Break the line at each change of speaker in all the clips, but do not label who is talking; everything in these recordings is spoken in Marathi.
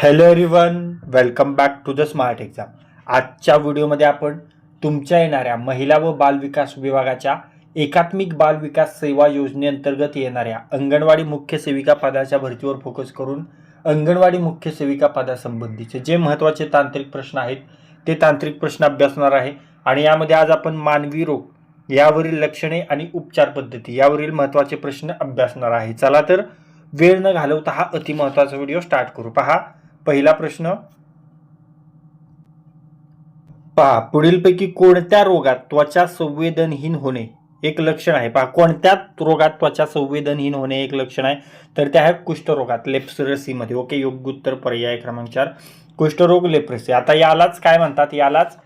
Hello everyone welcome back to the smart exam आजच्या व्हिडिओमध्ये आपण तुमच्या येणाऱ्या महिला व बाल विकास विभागाच्या एकात्मिक बाल विकास सेवा योजनेअंतर्गत येणाऱ्या अंगणवाडी मुख्य सेविका पदाच्या भरतीवर फोकस करून अंगणवाडी मुख्य सेविका पदासंबंधीचे जे महत्त्वाचे तांत्रिक प्रश्न आहेत ते तांत्रिक प्रश्न अभ्यासणार आहे. आणि यामध्ये आज आपण मानवी रोग यावरील लक्षणे आणि उपचार पद्धती यावरील महत्त्वाचे प्रश्न अभ्यासणार आहे. चला तर वेळ न घालवता हा अतिमहत्त्वाचा व्हिडिओ स्टार्ट करू. पहा पहिला प्रश्न. पहा पुढीलपैकी कोणत्या रोगात त्वचा संवेदनहीन होणे एक लक्षण आहे? पहा कोणत्या रोगात त्वचा संवेदनहीन होणे एक लक्षण आहे? तर ते आहे कुष्ठरोगात लेप्सरसीमध्ये. ओके योग्य उत्तर पर्याय क्रमांक चार. कुष्ठरोग लेप्रेसी. आता यालाच काय म्हणतात? यालाच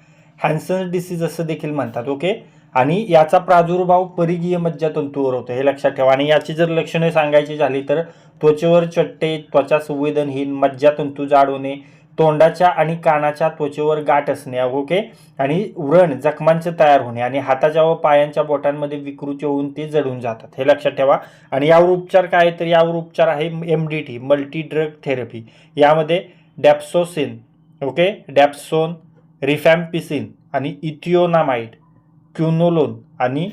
हॅन्सन डिसीज असं देखील म्हणतात. ओके? आणि याचा प्रादुर्भाव परिगीय मज्जातंतूवर होतो हे लक्षात ठेवा. आणि याची जर लक्षणे सांगायची झाली तर त्वचेवर चट्टे त्वचा संवेदनहीन मज्जातंतू जाड होणे तोंडाच्या आणि कानाच्या त्वचेवर गाठ असणे ओके आणि व्रण जखमांचे तयार होणे आणि हाताच्या व पायांच्या बोटांमध्ये विकृती होऊन ते जडून जातात हे लक्षात ठेवा. आणि यावर उपचार काय आहे तर यावर उपचार आहे M D T multi drug therapy यामध्ये डॅप्सोसिन ओके? डॅप्सोन रिफॅम्पिसिन आणि इथिओनामाइड क्युनोलोन आणि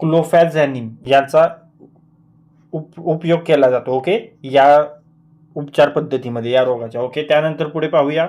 क्लोफॅझॅनिम यांचा उप उपयोग केला जातो ओके? या उपचार पद्धतीमध्ये या रोगाच्या ओके? त्यानंतर पुढे पाहूया.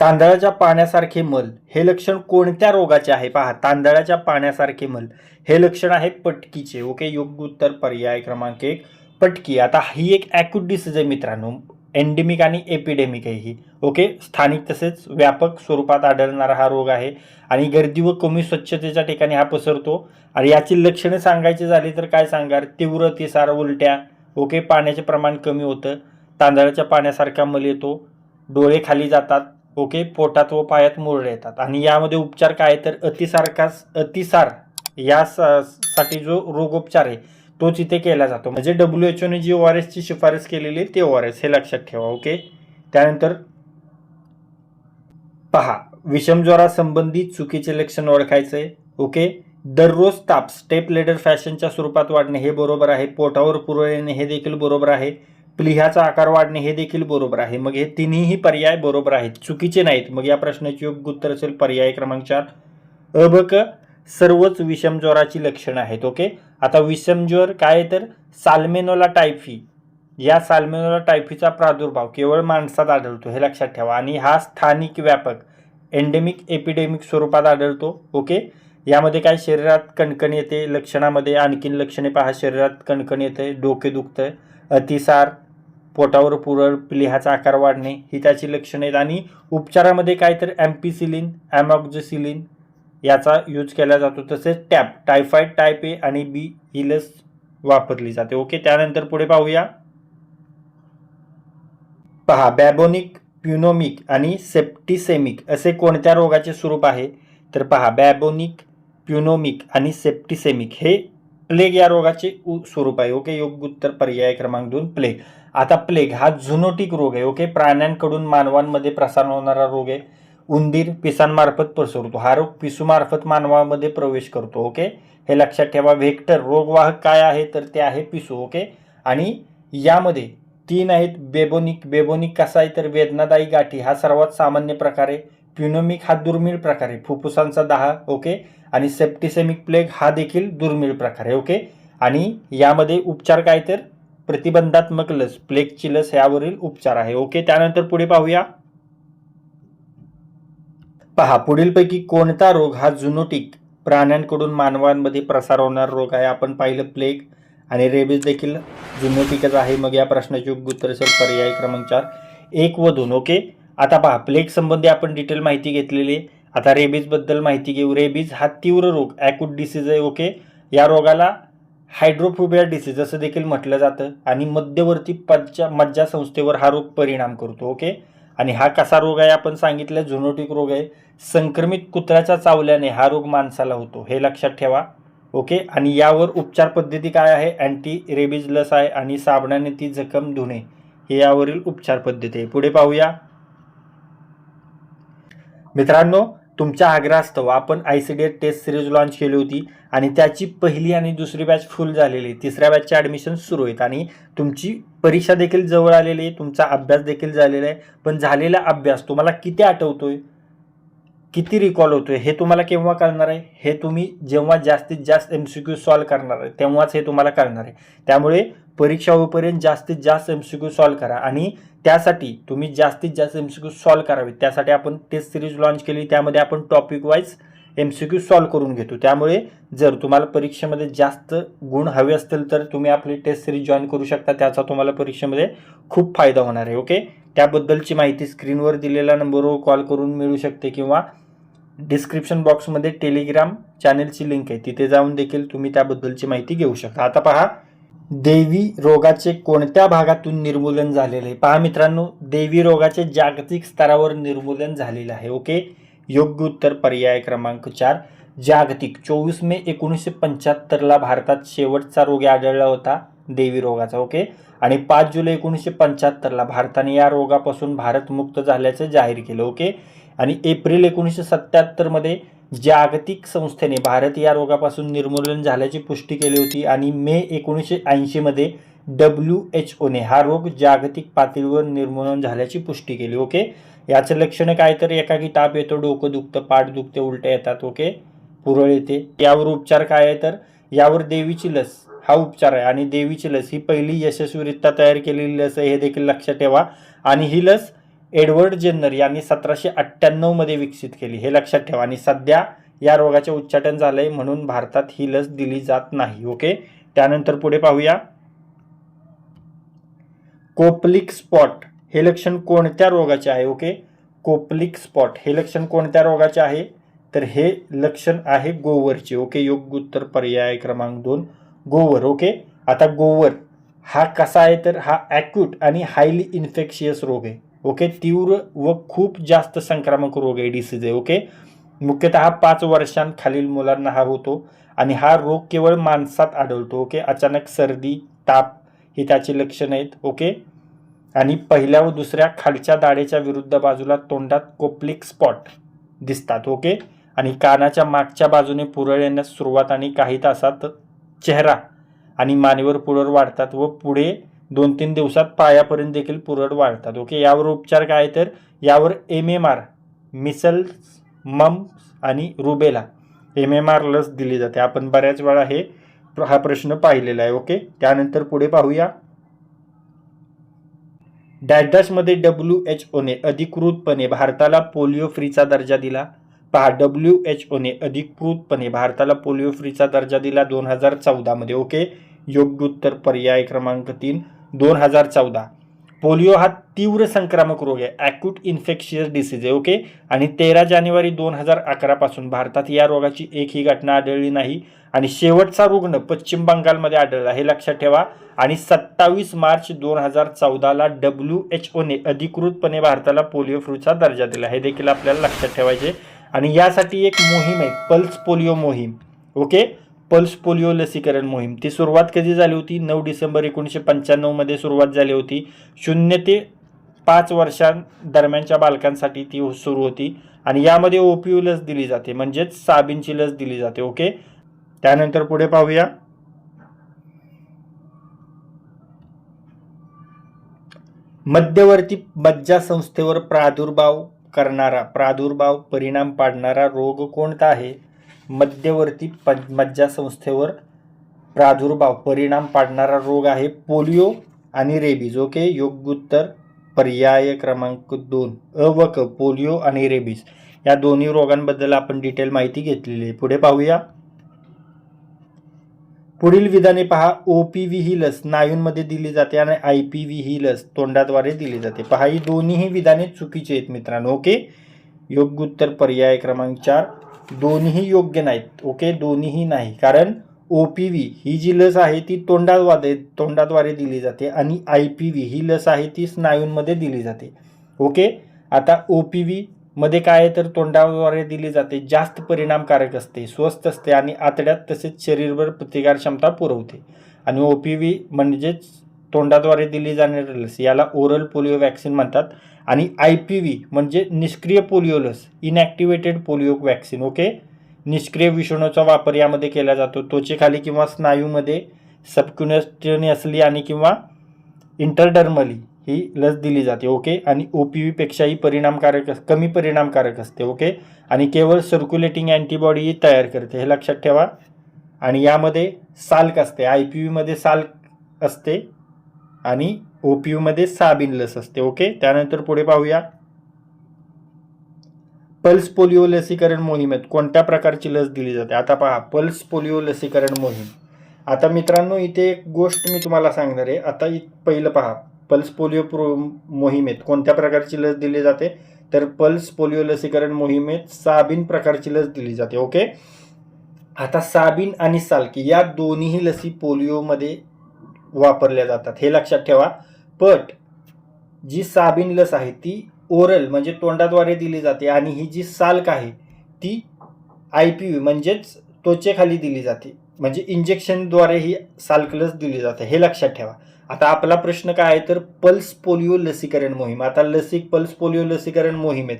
तांदळाच्या पाण्यासारखे मल हे लक्षण कोणत्या रोगाचे आहे? पहा तांदळाच्या पाण्यासारखे मल हे लक्षण आहे पटकीचे ओके? योग्य उत्तर पर्याय क्रमांक एक पटकी. आता ही एक ॲक्यूट डिसीज आहे मित्रांनो. एंडेमिक आणि एपिडेमिक आहे ही. ओके स्थानिक तसेच व्यापक स्वरूपात आढळणारा हा रोग आहे. आणि गर्दी व कमी स्वच्छतेच्या ठिकाणी हा पसरतो. आणि याची लक्षणे सांगायची झाली तर काय सांगार तीव्र तिसार उलट्या. ओके पाण्याचे प्रमाण कमी होतं. तांदळाच्या पाण्यासारखा मल येतो. डोळे खाली जातात. ओके पोटात व पायात मुरडे येतात. आणि यामध्ये उपचार काय? आहे तर अतिसारखास अतिसार या सा- साठी जो रोगोपचार आहे तोच इथे केला जातो. म्हणजे डब्ल्यू एच ओने जी ओ आर एसची शिफारस केलेली आहे ते ओ आर एस हे लक्षात ठेवा ओके त्यानंतर पहा विषमज्वरासंबंधी चुकीचे लक्षण ओळखायचं आहे ओके दररोज ताप स्टेप लेडर फॅशनच्या स्वरूपात वाढणे हे बरोबर आहे पोटावर पुरळ येणे हे देखील बरोबर आहे प्लिहाचा आकार वाढणे हे देखील बरोबर आहे. मग हे तिन्ही पर्याय बरोबर आहेत चुकीचे नाहीत. मग या प्रश्नाचे योग्य उत्तर असेल पर्याय क्रमांक चार. अबक सर्वच विषमज्वराची लक्षणं आहेत ओके? आता विषमज्वर काय आहे तर? Salmonella typhi. या साल्मेनोला टायफीचा प्रादुर्भाव केवळ माणसात आढळतो हे लक्षात ठेवा. आणि हा स्थानिक व्यापक एंडेमिक एपिडेमिक स्वरूपात आढळतो ओके? यामध्ये काय? शरीरात कणकण येते लक्षणामध्ये. आणखीन लक्षणे पहा. शरीरात कणकण येते डोके दुखतं अतिसार पोटावर पुरळ प्लिहाचा आकार वाढणे ही त्याची लक्षणे आहेत. आणि उपचारामध्ये काय तर? ॲम्पिसिलिन ॲमॉक्झिसिलिन याचा यूज केला जातो. तसेच टॅप टायफाईड टायप ए आणि बी ही लस वापरली जाते. ओके त्यानंतर पुढे पाहूया. पहा बॅबोनिक प्युनोमिक आणि सेप्टिसेमिक असे कोणत्या रोगाचे स्वरूप आहे? तर पहा बॅबोनिक प्युनोमिक आणि सेप्टिसेमिक हे प्लेग या रोगाचे उ- स्वरूप आहे. ओके योग्य उत्तर पर्याय क्रमांक दोन प्लेग आता प्लेग हा झुनोटिक रोग आहे. ओके प्राण्यांकडून मानवांमध्ये प्रसार होणारा रोग आहे. उंदीर पिसांमार्फत पसरतो हा रोग पिसूमार्फत मानवामध्ये प्रवेश करतो ओके? हे लक्षात ठेवा. व्हेक्टर रोगवाहक काय आहे तर ते आहे पिसू ओके? आणि यामध्ये तीन आहेत बेबोनिक. बेबोनिक कसा आहे तर वेदनादायी गाठी. हा सर्वात सामान्य प्रकार आहे. प्युनोमिक हा दुर्मिळ प्रकार आहे. फुफ्फुसांचा दहा ओके? आणि सेप्टिसेमिक प्लेग हा देखील दुर्मिळ प्रकार आहे ओके? आणि यामध्ये उपचार काय तर? प्रतिबंधात्मक लस प्लेगची लस यावरील उपचार आहे ओके? त्यानंतर पुढे पाहूया. पहा पुढीलपैकी कोणता रोग हा झुनोटिक प्राण्यांकडून मानवांमध्ये प्रसार होणारा रोग आहे? आपण पाहिलं प्लेग आणि रेबीज देखील झुनोटिकच आहे. मग या प्रश्नाचे उत्तर असेल पर्याय क्रमांक चार. एक व दोन ओके? आता पहा प्लेग संबंधी आपण डिटेल माहिती घेतलेली आहे. आता रेबीजबद्दल माहिती घेऊ. रेबीज हा तीव्र रोग ॲक्यूट डिसीज आहे ओके? या रोगाला हायड्रोफोबिया डिसीज असं देखील म्हटलं जातं आणि मध्यवर्ती पज्जा मज्जा संस्थेवर हा रोग परिणाम करतो ओके? आणि हा कसा रोग आहे आपण सांगितलं झुनोटिक रोग आहे. संक्रमित कुत्र्याच्या चावल्याने हा रोग माणसाला होतो. हे लक्षात ठेवा. ओके? आणि यावर उपचार पद्धती काय आहे? अँटी रेबीज लस आहे आणि साबणाने ती जखम धुणे. हे यावरील उपचार पद्धती आहे. पुढे पाहूया. मित्रांनो तुमच्या आग्रहास्तव आपण I C D S test series launch केली होती आणि त्याची पहिली आणि दुसरी बॅच फुल झालेली आहे. तिसऱ्या बॅचचे ॲडमिशन सुरू आहेत आणि तुमची परीक्षा देखील जवळ आलेली आहे तुमचा अभ्यास देखील झालेला आहे. पण झालेला अभ्यास तुम्हाला किती आठवतोय? किती रिकॉल होतोय? हे तुम्हाला केव्हा कळणार आहे? हे तुम्ही जेव्हा जास्तीत जास्त एम सी क्यू सॉल्व करणार आहे तेव्हाच हे तुम्हाला कळणार आहे. त्यामुळे परीक्षा होईपर्यंत जास्तीत जास्त एम सी क्यू सॉल्व करा. आणि त्यासाठी तुम्ही जास्तीत जास्त एम सी क्यू सॉल्व करावे. त्यासाठी आपण टेस्ट सिरीज लॉन्च केली. त्यामध्ये आपण topic wise M C Q solve करून घेतो. त्यामुळे जर तुम्हाला परीक्षेमध्ये जास्त गुण हवे असतील तर तुम्ही आपली टेस्ट सिरीज जॉईन करू शकता. त्याचा तुम्हाला परीक्षेमध्ये खूप फायदा होणार आहे. ओके त्याबद्दलची माहिती स्क्रीनवर दिलेल्या नंबरवर कॉल करून मिळू शकते किंवा डिस्क्रिप्शन बॉक्समध्ये टेलिग्राम चॅनेलची लिंक आहे. तिथे जाऊन देखील तुम्ही त्याबद्दलची माहिती घेऊ शकता. आता पहा देवी रोगाचे कोणत्या भागातून निर्मूलन झालेले आहे? पहा मित्रांनो देवी रोगाचे जागतिक स्तरावर निर्मूलन झालेलं आहे ओके? योग्य उत्तर पर्याय क्रमांक चार. जागतिक. चोवीस मे एकोणीसशे पंच्याहत्तरला भारतात शेवटचा रोग आढळला होता देवी रोगाचा ओके? आणि पाच जुलै एकोणीसशे पंच्याहत्तरला भारताने या रोगापासून भारत मुक्त झाल्याचं जाहीर केलं ओके? आणि एप्रिल एकोणीसशे सत्त्याहत्तरमध्ये जागतिक संस्थेने भारत या रोगापासून निर्मूलन झाल्याची पुष्टी केली होती आणि मे एकोणीसशे ऐंशीमध्ये डब्ल्यू एच ओने हा रोग जागतिक पातळीवर निर्मूलन झाल्याची पुष्टी केली ओके? याचं लक्षणं काय तर एकाकी ताप येतो डोकं दुखतं पाठ दुखते उलट्या येतात ओके? पुरळ येते. यावर उपचार काय आहे तर? यावर देवीची लस. हा उपचार आहे आणि देवीची लस ही पहिली यशस्वीरित्या तयार केलेली लस आहे हे देखील लक्षात ठेवा. आणि ही लस एडवर्ड जेन्नर यांनी सतराशे अठ्ठ्याण्णवमध्ये विकसित केली. हे लक्षात ठेवा. आणि सध्या या रोगाचे उच्चाटन झालंय म्हणून भारतात ही लस दिली जात नाही. ओके? त्यानंतर पुढे पाहूया. Koplik spot. हे लक्षण कोणत्या रोगाचे आहे? ओके? Koplik spot. हे लक्षण कोणत्या रोगाचे आहे? तर हे लक्षण आहे गोवरचे. ओके? योग्य उत्तर पर्याय क्रमांक दोन. गोवर. ओके? आता गोवर. हा कसा आहे? तर हा ॲक्यूट आणि हायली इन्फेक्शियस रोग आहे. ओके तीव्र व खूप जास्त संक्रामक रोग आहे डिसीज आहे ओके मुख्यतः पाच वर्षांखालील मुलांना हा होतो आणि हा रोग केवळ माणसात आढळतो ओके अचानक सर्दी ताप ही त्याची लक्षणं आहेत ओके आणि पहिल्या व दुसऱ्या खालच्या दाढेच्या विरुद्ध बाजूला तोंडात कोपलिक स्पॉट दिसतात ओके आणि कानाच्या मागच्या बाजूने पुरळ येण्यास सुरुवात आणि काही तासात चेहरा आणि मानेवर पुरळ वाढतात व पुढे दोन तीन दिवसात पायापर्यंत देखील पुरळ वाढतात. ओके यावर उपचार काय तर यावर M M R measles mumps आणि रुबेला एम एम आर लस दिली जाते. आपण बऱ्याच वेळा हे हा प्रश्न पाहिलेला आहे. ओके त्यानंतर पुढे पाहूया. डॅशमध्ये डब्ल्यू एच ओने अधिकृतपणे भारताला पोलिओ फ्रीचा दर्जा दिला. पहा डब्ल्यू एच ओने अधिकृतपणे भारताला पोलिओ फ्रीचा दर्जा दिला दोन हजार चौदामध्ये. ओके योग्य उत्तर पर्याय क्रमांक तीन दोन हजार चौदा. पोलिओ हा तीव्र संक्रामक रोग आहे. ॲक्यूट इन्फेक्शियस डिसीज आहे ओके आणि तेरा जानेवारी दोन हजार अकरापासून भारतात या रोगाची एकही घटना आढळली नाही. आणि शेवटचा रुग्ण पश्चिम बंगालमध्ये आढळला हे लक्षात ठेवा. आणि सत्तावीस मार्च दोन हजार चौदाला डब्ल्यू एच ओने अधिकृतपणे भारताला पोलिओ फ्रूचा दर्जा दिला. हे देखील आपल्याला लक्षात ठेवायचे आणि यासाठी एक मोहीम आहे पल्स पोलिओ मोहीम ओके पल्स पोलिओ लसीकरण मोहीम. ती सुरुवात कधी झाली होती? नऊ डिसेंबर एकोणीसशे पंच्याण्णवमध्ये सुरुवात झाली होती. शून्य ते पाच वर्षांदरम्यानच्या बालकांसाठी ती सुरू होती आणि यामध्ये ओपीयू लस दिली जाते. म्हणजेच साबीनची लस दिली जाते. ओके? त्यानंतर पुढे पाहूया. मध्यवर्ती मज्जा संस्थेवर प्रादुर्भाव करणारा प्रादुर्भाव परिणाम पाडणारा रोग कोणता आहे? मध्यवर्ती प मज्जासंस्थेवर प्रादुर्भाव परिणाम पाडणारा रोग आहे पोलिओ आणि रेबीज. ओके? योग्य उत्तर पर्याय क्रमांक दोन. अ व क पोलिओ आणि रेबीज. या दोन्ही रोगांबद्दल आपण डिटेल माहिती घेतलेली आहे. पुढे पाहूया. पुढील विधाने पहा. ओ पी व्ही ही लस स्नायूंमध्ये दिली जाते आणि आय पी व्ही ही लस तोंडाद्वारे दिली जाते. पहा ही दोन्हीही विधाने चुकीची आहेत मित्रांनो. ओके? योग्य उत्तर पर्याय क्रमांक चार. दोन्ही योग्य नाहीत ओके दोन्हीही नाही. कारण ओ पी व्ही ही जी लस आहे ती तोंडाद्वारे तोंडाद्वारे दिली जाते आणि आय पी व्ही ही लस आहे ती स्नायूंमध्ये दिली जाते. ओके आता ओ पी व्ही मध्ये काय आहे तर तोंडाद्वारे दिली जाते जास्त परिणामकारक असते स्वस्त असते आणि आतड्यात तसेच शरीरभर प्रतिकार क्षमता पुरवते. आणि ओ पी व्ही म्हणजेच तोंडाद्वारे दिली जाणारी लस. याला ओरल पोलिओ वॅक्सिन म्हणतात. आणि आय पी व्ही म्हणजे निष्क्रिय पोलिओ लस इनॅक्टिवेटेड पोलिओ वॅक्सिन ओके निष्क्रिय विषाणूचा वापर यामध्ये केला जातो. त्वचेखाली किंवा स्नायूमध्ये सबक्युनेस्टनियसली आणि किंवा इंटरडर्मली ही लस दिली जाते. ओके आणि ओ पी व्हीपेक्षाही परिणामकारक अस- कमी परिणामकारक असते. ओके आणि केवळ सर्क्युलेटिंग अँटीबॉडी तयार करते. हे लक्षात ठेवा. आणि यामध्ये साल्क असते. आय पी व्हीमध्ये साल्क असते. आणि ओ पी यूमध्ये साबिन लस असते. ओके? त्यानंतर पुढे पाहूया. पल्स पोलिओ लसीकरण मोहिमेत कोणत्या प्रकारची लस दिली जाते? आता पहा पल्स पोलिओ लसीकरण मोहीम. आता मित्रांनो इथे एक गोष्ट मी तुम्हाला सांगणार आहे. आता इ पहिलं पहा पल्स पोलिओ प्रो मोहिमेत कोणत्या प्रकारची लस दिली जाते? तर पल्स पोलिओ लसीकरण मोहिमेत साबिन प्रकारची लस दिली जाते. ओके? आता साबिन आणि साल्की या दोन्हीही लसी पोलिओमध्ये वापरल्या जातात. हे लक्षात ठेवा. पट जी साबिन लस आहे ती ओरल म्हणजे तोंडाद्वारे दिली जाते आणि ही जी साल्क आहे ती आय पी व्ही म्हणजेच त्वचेखाली दिली जाते. म्हणजे इंजेक्शनद्वारे ही साल्क लस दिली जाते. हे लक्षात ठेवा. आता आपला प्रश्न काय आहे? तर पल्स पोलिओ लसीकरण मोहीम. आता लसिक पल्स पोलिओ लसीकरण मोहिमेत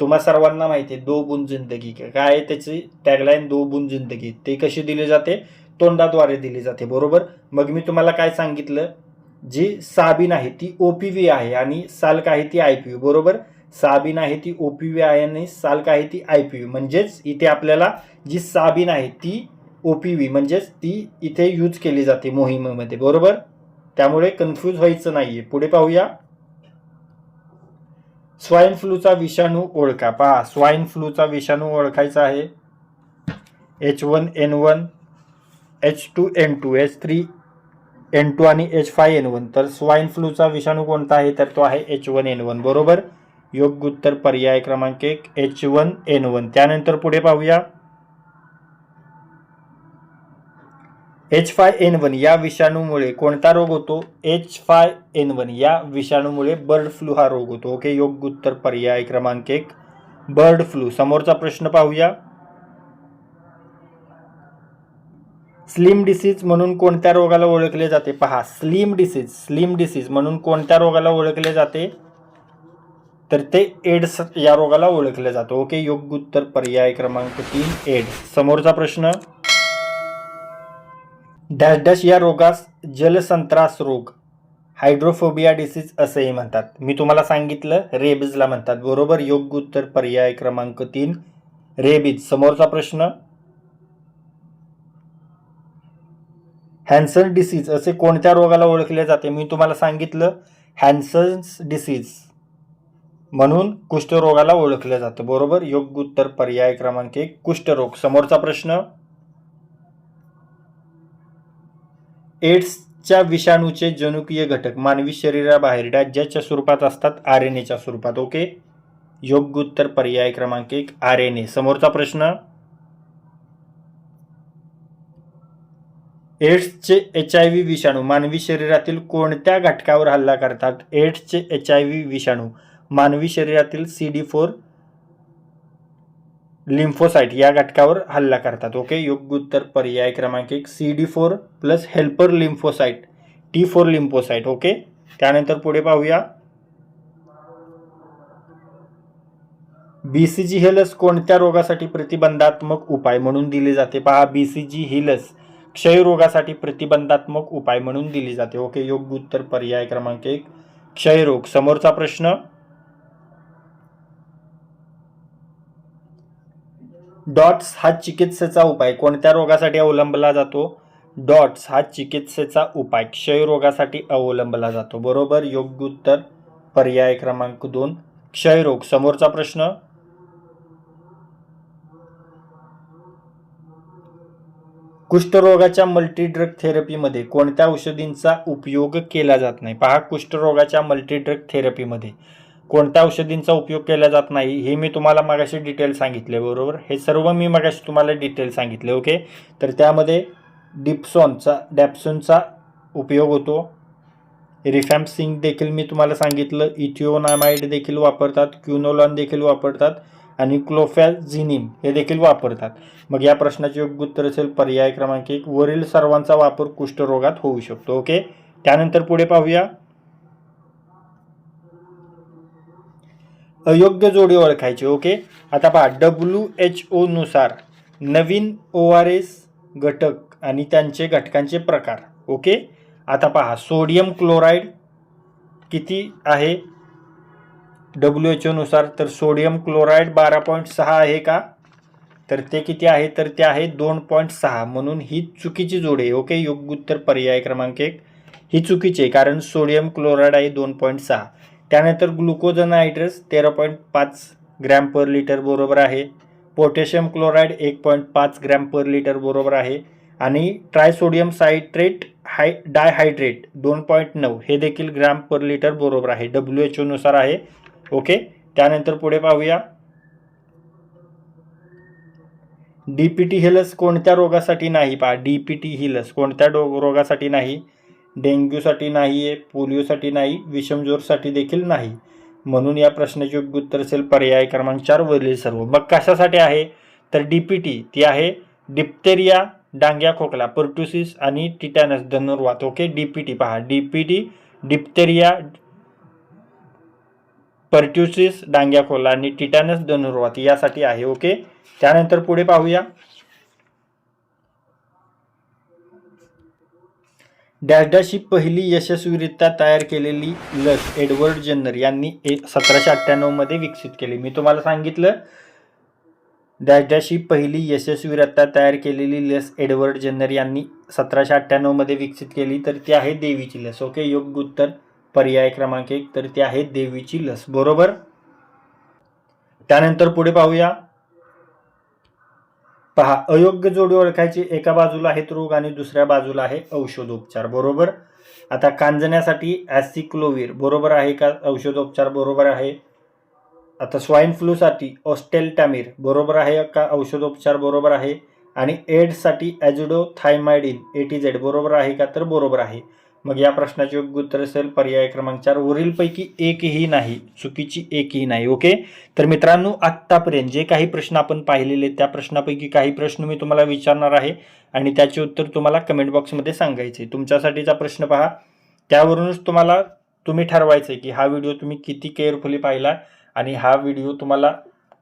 तुम्हा सर्वांना माहिती आहे दो बुन जिंदगी. काय त्याची टॅगलाईन दो बुन जिंदगी. ते कशी दिली जाते? तोंडाद्वारे दिली जाते बरोबर? मग मी तुम्हाला काय सांगितलं? जी साबिन आहे ती ओ पी व्ही आहे आणि साल्क आहे ती आय पी व्ही बरोबर? साबिन आहे ती ओ पी व्ही आहे आणि साल्क आहे ती आय पी व्ही म्हणजेच इथे आपल्याला जी साबिन आहे ती ओ पी व्ही म्हणजेच ती इथे यूज केली जाते मोहिमेमध्ये बरोबर? त्यामुळे कन्फ्यूज व्हायचं नाहीये. पुढे पाहूया. स्वाईन फ्लूचा विषाणू ओळखा. पहा स्वाईन फ्लूचा विषाणू ओळखायचा आहे. H one N one H two N two H three N two आणि एच फाय एन वन तर स्वाईन फ्लूचा विषाणू कोणता आहे? तर तो आहे एच वन एन वन बरोबर? योग्य उत्तर पर्याय क्रमांक एक एच वन एन वन त्यानंतर पुढे पाहूया. एच फाय एन वन या विषाणूमुळे कोणता रोग होतो? एच फाय एन वन या विषाणूमुळे बर्ड फ्लू हा रोग होतो. ओके योग्य उत्तर पर्याय क्रमांक एक बर्ड फ्लू समोरचा प्रश्न पाहूया. स्लिम डिसीज म्हणून कोणत्या रोगाला ओळखले जाते? पहा स्लिम डिसीज स्लिम डिसीज म्हणून कोणत्या रोगाला ओळखले जाते? तर ते एड्स या रोगाला ओळखले जातं. ओके योग्य उत्तर पर्याय क्रमांक तीन एड्स. समोरचा प्रश्न. डॅश डॅश या रोगास जलसंत्रास रोग हायड्रोफोबिया डिसीज असेही म्हणतात. मी तुम्हाला सांगितलं रेबीजला म्हणतात. बरोबर योग्य उत्तर पर्याय क्रमांक तीन रेबीज. समोरचा प्रश्न. हॅन्सन डिसीज असे कोणत्या रोगाला ओळखले जाते? मी तुम्हाला सांगितलं हॅन्सन्स डिसीज म्हणून कुष्ठरोगाला ओळखलं जातं. बरोबर? योग्य उत्तर पर्याय क्रमांक एक कुष्ठरोग समोरचा प्रश्न एड्सच्या विषाणूचे जनुकीय घटक मानवी शरीराबाहेर डॅजच्या स्वरूपात असतात आर एन एच्या स्वरूपात. ओके? योग्य उत्तर पर्याय क्रमांक एक आर एन ए. समोरचा प्रश्न एड्सचे एच आय व्ही विषाणू मानवी शरीरातील कोणत्या घटकावर हल्ला करतात? एड्सचे एच आय व्ही विषाणू मानवी शरीरातील सी डी फोर लिम्फोसाइट या घटकावर हल्ला करतात. ओके योग्य उत्तर पर्याय क्रमांक एक C D four plus helper lymphocyte T four lymphocyte. Okay त्यानंतर पुढे पाहूया. बीसीजी ही लस कोणत्या रोगासाठी प्रतिबंधात्मक उपाय म्हणून दिली जाते? पहा बीसीजी ही लस क्षयरोगासाठी प्रतिबंधात्मक उपाय म्हणून दिली जाते. ओके योग्य उत्तर पर्याय क्रमांक एक. क्षयरोग. समोरचा प्रश्न? डॉट्स हा चिकित्सेचा उपाय. कोणत्या रोगासाठी अवलंबला जातो? डॉट्स हा चिकित्सेचा उपाय. क्षयरोगासाठी अवलंबला जातो. बरोबर? योग्य उत्तर पर्याय क्रमांक दोन. क्षयरोग. समोरचा प्रश्न? कुष्ठरोगाच्या मल्टीड्रग थेरपीमध्ये कोणत्या औषधींचा उपयोग केला जात नाही? पहा कुष्ठरोगाच्या मल्टीड्रग थेरपीमध्ये कोणत्या औषधींचा उपयोग केला जात नाही हे मी तुम्हाला मगाशी डिटेल सांगितले बरोबर? हे सर्व मी मगाशी तुम्हाला डिटेल सांगितले ओके तर त्यामध्ये डिप्सॉनचा डॅप्सॉनचा उपयोग होतो. रिफॅम्पसिंग देखील मी तुम्हाला सांगितलं इथिओनामाइड देखील वापरतात क्युनोलॉन देखील वापरतात. आणि क्लोफॅझिनिम हे देखील वापरतात. मग या प्रश्नाचे योग्य उत्तर असेल पर्याय क्रमांक एक. वरील सर्वांचा वापर कुष्ठरोगात होऊ शकतो. ओके? त्यानंतर पुढे पाहूया. अयोग्य जोडी ओळखायची. ओके? आता पहा डब्ल्यू एच ओनुसार नवीन ओ आर एस घटक आणि त्यांचे घटकांचे प्रकार. ओके? आता पहा सोडियम क्लोराईड किती आहे? डब्ल्यू एच नुसार तर सोडियम क्लोराईड बारा पॉईंट सहा आहे का? तर ते किती आहे? तर ते आहे दोन पॉईंट सहा. म्हणून ही चुकीची जोड आहे. ओके? योग्य उत्तर पर्याय क्रमांक एक. ही चुकीची आहे कारण सोडियम क्लोराईड आहे दोन पॉईंट सहा. त्यानंतर ग्लुकोज नायट्रस तेरा पॉईंट पाच ग्रॅम पर लिटर बरोबर आहे. पोटॅशियम क्लोराईड एक पॉईंट पाच ग्रॅम पर लिटर बरोबर आहे. आणि ट्रायसोडियम सायट्रेट हाय डायहायड्रेट दोन पॉईंट नऊ. हे देखील ग्रॅम पर लिटर बरोबर आहे. डब्ल्यू एच ओनुसार आहे. ओके? त्यानंतर पुढे पाहूया. डी पी टी ही लस कोणत्या रोगासाठी नाही? पहा डी पी टी ही लस कोणत्या डो रोगासाठी नाही? डेंग्यूसाठी नाही आहे पोलिओसाठी नाही विषमज्वरसाठी देखील नाही. म्हणून या प्रश्नाचे योग्य उत्तर असेल पर्याय क्रमांक चार वरील सर्व. मग कशासाठी आहे? तर डी पी टी ती आहे डिप्तेरिया डांग्या खोकला पर्टुसिस आणि टिटॅनस धनुर्वात. ओके? डी पी टी पहा. D P T diphtheria pertussis डांग्या खोला आणि टिटॅनस धनुर्वात यासाठी आहे ओके? त्यानंतर पुढे पाहूया. डॅशडॅश ही पहिली यशस्वीरित्या तयार केलेली लस एडवर्ड जेन्नर यांनी एक सतराशे अठ्ठ्याण्णवमध्ये विकसित केली. मी तुम्हाला सांगितलं डॅशडॅश ही पहिली यशस्वीरित्या तयार केलेली लस एडवर्ड जेन्नर यांनी सतराशे अठ्ठ्याण्णवमध्ये विकसित केली तर ती आहे देवीची लस ओके? योग्य उत्तर पर्याय क्रमांक एक तर ती आहे देवीची लस बरोबर? त्यानंतर पुढे पाहूया. पहा अयोग्य जोडी ओळखायची एका बाजूला आहेत रोग आणि दुसऱ्या बाजूला आहे औषधोपचार बरोबर? आता कांजण्यासाठी ॲसिक्लोविर बरोबर आहे का? औषधोपचार बरोबर आहे. आता स्वाईन फ्लूसाठी ऑस्टेल्टॅमिर बरोबर आहे का? औषधोपचार बरोबर आहे. आणि एड्ससाठी ॲजिडो थायमायडिन टी झेड बरोबर आहे का? तर बरोबर आहे. मग या प्रश्नाचे योग्य उत्तर असेल पर्याय क्रमांक चार. वरीलपैकी एकही नाही चुकीची एकही नाही ओके? तर मित्रांनो आत्तापर्यंत जे काही प्रश्न आपण पाहिलेले त्या प्रश्नापैकी काही प्रश्न मी तुम्हाला विचारणार आहे आणि त्याचे उत्तर तुम्हाला कमेंट बॉक्समध्ये सांगायचे तुमच्यासाठीचा प्रश्न पहा. त्यावरूनच तुम्हाला तुम्ही ठरवायचं की हा व्हिडिओ तुम्ही किती केअरफुली पाहिला आणि हा व्हिडिओ तुम्हाला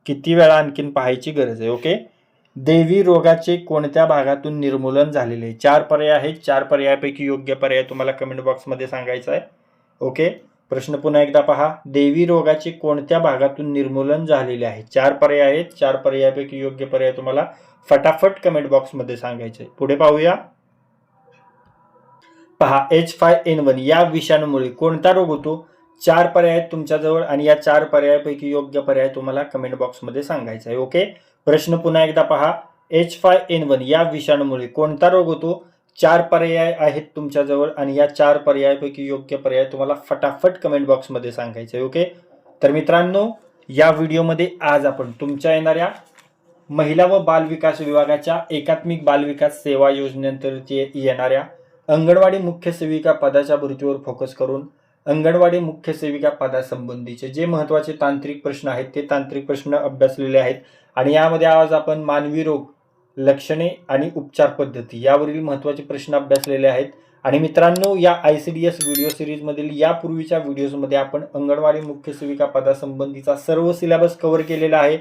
किती वेळा आणखीन पाहायची गरज आहे ओके? देवी रोगाचे कोणत्या भागातून निर्मूलन झालेले आहे? चार पर्याय आहेत. चार पर्यायापैकी योग्य पर्याय तुम्हाला कमेंट बॉक्समध्ये सांगायचा आहे. ओके प्रश्न पुन्हा एकदा पहा. देवी रोगाचे कोणत्या भागातून निर्मूलन झालेले आहे? चार पर्याय आहेत. चार पर्यायापैकी योग्य पर्याय तुम्हाला फटाफट कमेंट बॉक्समध्ये सांगायचे आहे. पुढे पाहूया. पहा एच फाय एन वन या विषाणूमुळे कोणता रोग होतो? चार पर्याय आहेत तुमच्याजवळ आणि या चार पर्यायापैकी योग्य पर्याय तुम्हाला कमेंट बॉक्समध्ये सांगायचा आहे. ओके प्रश्न पुन्हा एकदा पहा. एच फाय एन वन या विषाणूमुळे कोणता रोग होतो? चार पर्याय आहेत तुमच्याजवळ आणि या चार पर्यायापैकी योग्य पर्याय तुम्हाला फटाफट कमेंट बॉक्समध्ये सांगायचे आहे ओके तर मित्रांनो या व्हिडिओमध्ये आज आपण तुमच्या येणाऱ्या महिला व बालविकास विभागाच्या एकात्मिक बालविकास सेवा योजनेअंतर्गत ये- येणाऱ्या अंगणवाडी मुख्य सेविका पदाच्या भरतीवर फोकस करून अंगणवाडी मुख्य सेविका पदासंबंधीचे जे महत्त्वाचे तांत्रिक प्रश्न आहेत ते तांत्रिक प्रश्न अभ्यासलेले आहेत. आणि यामध्ये आज आपण मानवी रोग लक्षणे आणि उपचार पद्धती यावरील महत्त्वाचे प्रश्न अभ्यासलेले आहेत. आणि मित्रांनो या I C D S video सिरीजमधील यापूर्वीच्या व्हिडिओजमध्ये आपण अंगणवाडी मुख्य सेविका पदासंबंधीचा सर्व सिलेबस कव्हर केलेला आहे.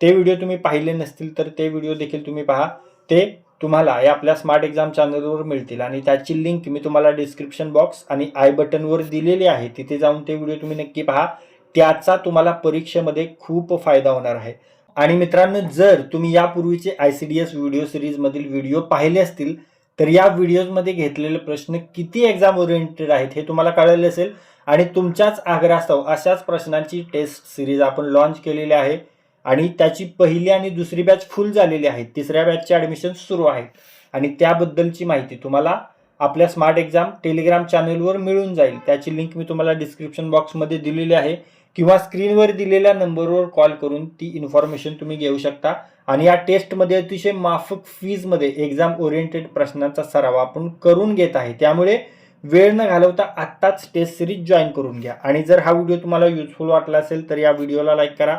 ते व्हिडिओ तुम्ही पाहिले नसतील तर ते व्हिडिओ देखील तुम्ही पहा. ते तुम्हाला या आपल्या स्मार्ट एक्झाम चॅनलवर मिळतील. आणि त्याची लिंक मी तुम्हाला डिस्क्रिप्शन बॉक्स आणि आय बटनवर दिलेली आहे. तिथे जाऊन ते व्हिडिओ तुम्ही नक्की पहा. त्याचा तुम्हाला परीक्षेमध्ये खूप फायदा होणार आहे. आणि मित्रांनो जर तुम्ही यापूर्वीचे I C D S video सिरीजमधील video पाहिले असतील तर या व्हिडिओजमध्ये घेतलेले प्रश्न किती एक्झाम ओरिएंटेड आहेत हे तुम्हाला कळले असेल. आणि तुमच्याच आग्रहास्तव अशाच प्रश्नांची टेस्ट सिरीज आपण लॉन्च केलेली आहे. आणि त्याची पहिली आणि दुसरी बॅच फुल झालेली आहे. तिसऱ्या बॅचचे ॲडमिशन सुरू आहेत आणि त्याबद्दलची माहिती तुम्हाला आपल्या स्मार्ट एक्झाम टेलिग्राम चॅनलवर मिळून जाईल. त्याची लिंक मी तुम्हाला डिस्क्रिप्शन बॉक्समध्ये दिलेली आहे. किंवा स्क्रीनवर दिलेल्या नंबरवर कॉल करून ती इन्फॉर्मेशन तुम्ही घेऊ शकता. आणि या टेस्टमध्ये अतिशय माफक फीजमध्ये एक्झाम ओरिएंटेड प्रश्नांचा सराव आपण करून घेत आहे. त्यामुळे वेळ न घालवता आत्ताच टेस्ट सिरीज जॉईन करून घ्या. आणि जर हा व्हिडिओ तुम्हाला युजफुल वाटला असेल तर या व्हिडिओला लाईक करा.